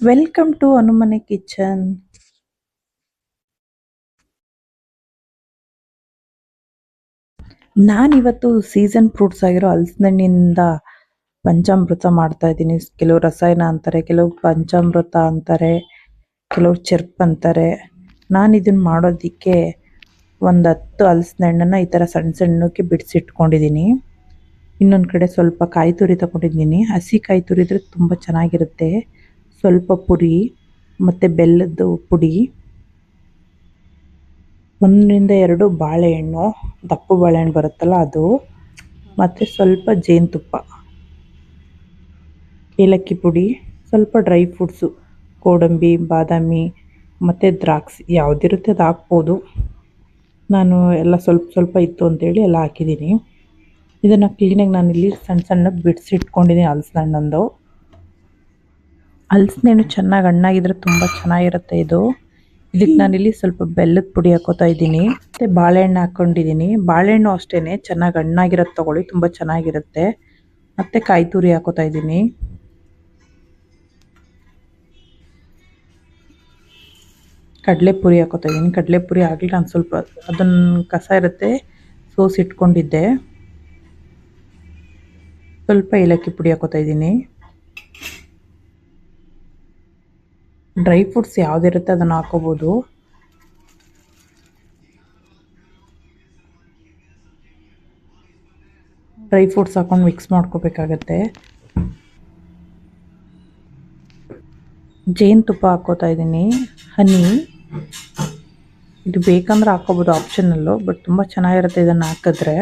Welcome to Hanumane kitchen ನಾನಿವತ್ತು season fruits ಆಗಿರೋ ಹಲಸಿನಿಂದ ಪಂಚಾಮೃತ ಮಾಡ್ತಾ ಇದ್ದೀನಿ. ಕೆಲವು ರಸಾಯನ ಅಂತಾರೆ, ಕೆಲವು ಪಂಚಾಮೃತ ಅಂತಾರೆ, ಕೆಲವು ಚೆರ್ಪ್ ಅಂತಾರೆ. ನಾನು ಇದನ್ನ ಮಾಡೋದಕ್ಕೆ ಒಂದು ಹತ್ತು ಹಲಸಿನ ಈ ಥರ ಸಣ್ಣ ಸಣ್ಣಕ್ಕೆ ಬಿಡಿಸಿಟ್ಕೊಂಡಿದ್ದೀನಿ ಇನ್ನೊಂದು ಕಡೆ ಸ್ವಲ್ಪ ಕಾಯಿ ತುರಿ ತಗೊಂಡಿದ್ದೀನಿ ಹಸಿ ಕಾಯಿ ತುರಿದ್ರೆ ತುಂಬ ಚೆನ್ನಾಗಿರುತ್ತೆ. ಸ್ವಲ್ಪ ಪುರಿ, ಮತ್ತು ಬೆಲ್ಲದ್ದು ಪುಡಿ, ಒಂದರಿಂದ ಎರಡು ಬಾಳೆಹಣ್ಣು, ದಪ್ಪ ಬಾಳೆಹಣ್ಣು ಬರುತ್ತಲ್ಲ ಅದು, ಮತ್ತು ಸ್ವಲ್ಪ ಜೇನುತುಪ್ಪ, ಏಲಕ್ಕಿ ಪುಡಿ, ಸ್ವಲ್ಪ ಡ್ರೈ ಫ್ರೂಟ್ಸು, ಗೋಡಂಬಿ, ಬಾದಾಮಿ, ಮತ್ತು ದ್ರಾಕ್ಷಿ, ಯಾವುದಿರುತ್ತೆ ಅದು ಹಾಕ್ಬೋದು. ನಾನು ಎಲ್ಲ ಸ್ವಲ್ಪ ಸ್ವಲ್ಪ ಇತ್ತು ಅಂತೇಳಿ ಎಲ್ಲ ಹಾಕಿದ್ದೀನಿ. ಇದನ್ನು ಕ್ಲೀನಾಗಿ ಇಲ್ಲಿ ಸಣ್ಣ ಸಣ್ಣ ಬಿಡಿಸಿಟ್ಕೊಂಡಿದ್ದೀನಿ ಹಲಸಿನ ಹಣ್ಣೊಂದು ಹಲಸಿನ ಹಣ್ಣು ಚೆನ್ನಾಗಿ ಹಣ್ಣಾಗಿದ್ರೆ ತುಂಬ ಚೆನ್ನಾಗಿರುತ್ತೆ ಇದು. ಇದಕ್ಕೆ ನಾನಿಲ್ಲಿ ಸ್ವಲ್ಪ ಬೆಲ್ಲದ ಪುಡಿ ಹಾಕೋತಾ ಇದ್ದೀನಿ. ಮತ್ತು ಬಾಳೆಹಣ್ಣು ಹಾಕ್ಕೊಂಡಿದ್ದೀನಿ ಬಾಳೆಹಣ್ಣು ಅಷ್ಟೇ ಚೆನ್ನಾಗಿ ಹಣ್ಣಾಗಿರೋದು ತೊಗೊಳ್ಳಿ, ತುಂಬ ಚೆನ್ನಾಗಿರುತ್ತೆ. ಮತ್ತು ಕಾಯಿ ತುರಿ ಹಾಕೋತಾ ಇದ್ದೀನಿ. ಕಡಲೆಪುರಿ ಹಾಕೋತಾ ಇದ್ದೀನಿ. ಕಡಲೆಪುರಿ ಆಗಲಿ ನಾನು ಸ್ವಲ್ಪ ಅದನ್ನು ಕಸ ಇರುತ್ತೆ, ಸೋಸಿ ಇಟ್ಕೊಂಡಿದ್ದೆ. ಸ್ವಲ್ಪ ಏಲಕ್ಕಿ ಪುಡಿ ಹಾಕೋತಾ ಇದ್ದೀನಿ. ಡ್ರೈ ಫ್ರೂಟ್ಸ್ ಯಾವುದಿರುತ್ತೆ ಅದನ್ನು ಹಾಕೋಬೋದು. ಡ್ರೈ ಫ್ರೂಟ್ಸ್ ಹಾಕೊಂಡು ಮಿಕ್ಸ್ ಮಾಡ್ಕೋಬೇಕಾಗತ್ತೆ. ಜೇನುತುಪ್ಪ ಹಾಕೋತಾ ಇದ್ದೀನಿ. ಹನಿ. ಇದು ಬೇಕಂದ್ರೆ ಹಾಕೋಬೋದು ಆಪ್ಷನಲ್ಲು ಬಟ್ ತುಂಬ ಚೆನ್ನಾಗಿರುತ್ತೆ ಇದನ್ನು ಹಾಕಿದ್ರೆ.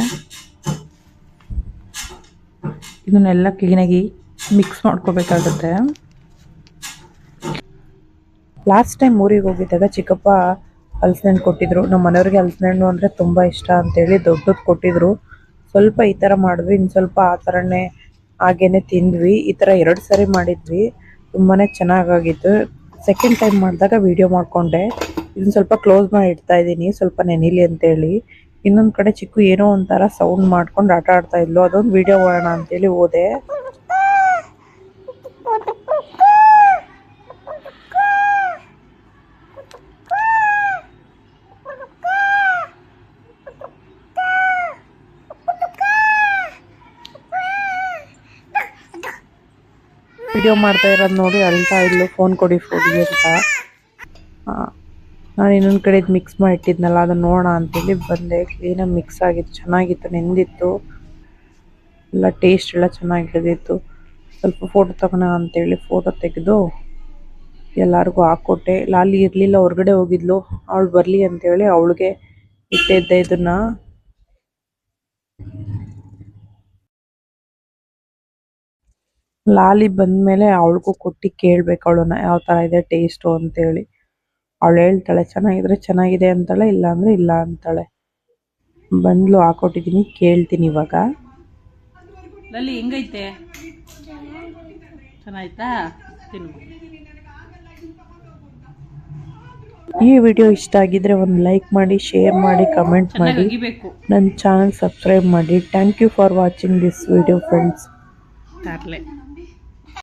ಇದನ್ನೆಲ್ಲ ಕ್ಲೀನಾಗಿ ಮಿಕ್ಸ್ ಮಾಡ್ಕೋಬೇಕಾಗುತ್ತೆ. ಲಾಸ್ಟ್ ಟೈಮ್ ಊರಿಗೆ ಹೋಗಿದ್ದಾಗ ಚಿಕ್ಕಪ್ಪ ಹಲಸಿನ ಹಣ್ಣು ಕೊಟ್ಟಿದ್ರು. ನಮ್ಮ ಮನೆಯವ್ರಿಗೆ ಹಲಸಿನ ಹಣ್ಣು ಅಂದರೆ ತುಂಬ ಇಷ್ಟ ಅಂತೇಳಿ ದೊಡ್ಡದು ಕೊಟ್ಟಿದ್ರು. ಸ್ವಲ್ಪ ಈ ಥರ ಮಾಡಿದ್ವಿ ಇನ್ನು ಸ್ವಲ್ಪ ಆ ಥರನೇ ಹಾಗೇನೆ ತಿಂದ್ವಿ. ಈ ಥರ ಎರಡು ಸರಿ ಮಾಡಿದ್ವಿ. ತುಂಬಾ ಚೆನ್ನಾಗಾಗಿತ್ತು. ಸೆಕೆಂಡ್ ಟೈಮ್ ಮಾಡಿದಾಗ ವಿಡಿಯೋ ಮಾಡಿಕೊಂಡೆ. ಇನ್ನು ಸ್ವಲ್ಪ ಕ್ಲೋಸ್ ಮಾಡಿ ಇಡ್ತಾ ಇದ್ದೀನಿ, ಸ್ವಲ್ಪ ನೆನಿಲಿ ಅಂತೇಳಿ. ಇನ್ನೊಂದು ಕಡೆ ಚಿಕ್ಕು ಏನೋ ಒಂಥರ ಸೌಂಡ್ ಮಾಡ್ಕೊಂಡು ಆಟ ಆಡ್ತಾ ಇದ್ಲು. ಅದೊಂದು ವಿಡಿಯೋ ಮಾಡೋಣ ಅಂತೇಳಿ ಹೋದೆ. ವಿಡಿಯೋ ಮಾಡ್ತಾ ಇರೋದು ನೋಡಿ ಅಳ್ತಾ ಇದ್ಲು ಫೋನ್ ಕೊಡಿ ಫೋನ್ ಅಂತ. ನಾನು ಇನ್ನೊಂದು ಕಡೆ ಮಿಕ್ಸ್ ಮಾಡಿ ಇಟ್ಟಿದ್ನಲ್ಲ ಅದನ್ನ ನೋಡೋಣ ಅಂತೇಳಿ ಬಂದೆ. ಕ್ಲೀನಾಗಿ ಮಿಕ್ಸ್ ಆಗಿತ್ತು, ಚೆನ್ನಾಗಿತ್ತು, ನೆಂದಿತ್ತು. ಎಲ್ಲ ಟೇಸ್ಟ್ ಎಲ್ಲ ಚೆನ್ನಾಗಿ ಹಿಡಿದಿತ್ತು. ಸ್ವಲ್ಪ ಫೋಟೋ ತಗೋಣ ಅಂತೇಳಿ ಫೋಟೋ ತೆಗೆದು ಎಲ್ಲರಿಗೂ ಹಾಕ್ಕೊಟ್ಟೆ ಲಾಲಿ ಇರಲಿಲ್ಲ, ಹೊರಗಡೆ ಹೋಗಿದ್ಲು. ಅವಳು ಬರಲಿ ಅಂತೇಳಿ ಅವಳಿಗೆ ಇಟ್ಟಿದ್ದೆ ಇದನ್ನ. ಲಾಲಿ ಬಂದಮೇಲೆ ಅವಳಿಗೂ ಕೊಟ್ಟು ಕೇಳ್ಬೇಕು ಅವಳನ್ನ ಯಾವ ತರ ಇದೆ ಟೇಸ್ಟು ಅಂತೇಳಿ. ಅವಳು ಹೇಳ್ತಾಳೆ ಚೆನ್ನಾಗಿದ್ರೆ ಚೆನ್ನಾಗಿದೆ ಅಂತಾಳೆ ಇಲ್ಲ ಅಂದ್ರೆ ಇಲ್ಲ ಅಂತಾಳೆ. ಬಂದ್ಲು ಹಾಕೊಟ್ಟಿದ್ದೀನಿ ಕೇಳ್ತೀನಿ ಇವಾಗ. ಲಲ್ಲಿ ಹೆಂಗೈತೆ? ಚೆನ್ನಾಯ್ತಾ? ತಿನ್ನು. ಈ ವಿಡಿಯೋ ಇಷ್ಟ ಆಗಿದ್ರೆ ಒಂದು ಲೈಕ್ ಮಾಡಿ ಶೇರ್ ಮಾಡಿ ಕಮೆಂಟ್ ಮಾಡಿ. ನನ್ನ ಚಾನಲ್ ಸಬ್ಸ್ಕ್ರೈಬ್ ಮಾಡಿ. Thank you for watching this video friends ತರ್ಲೆ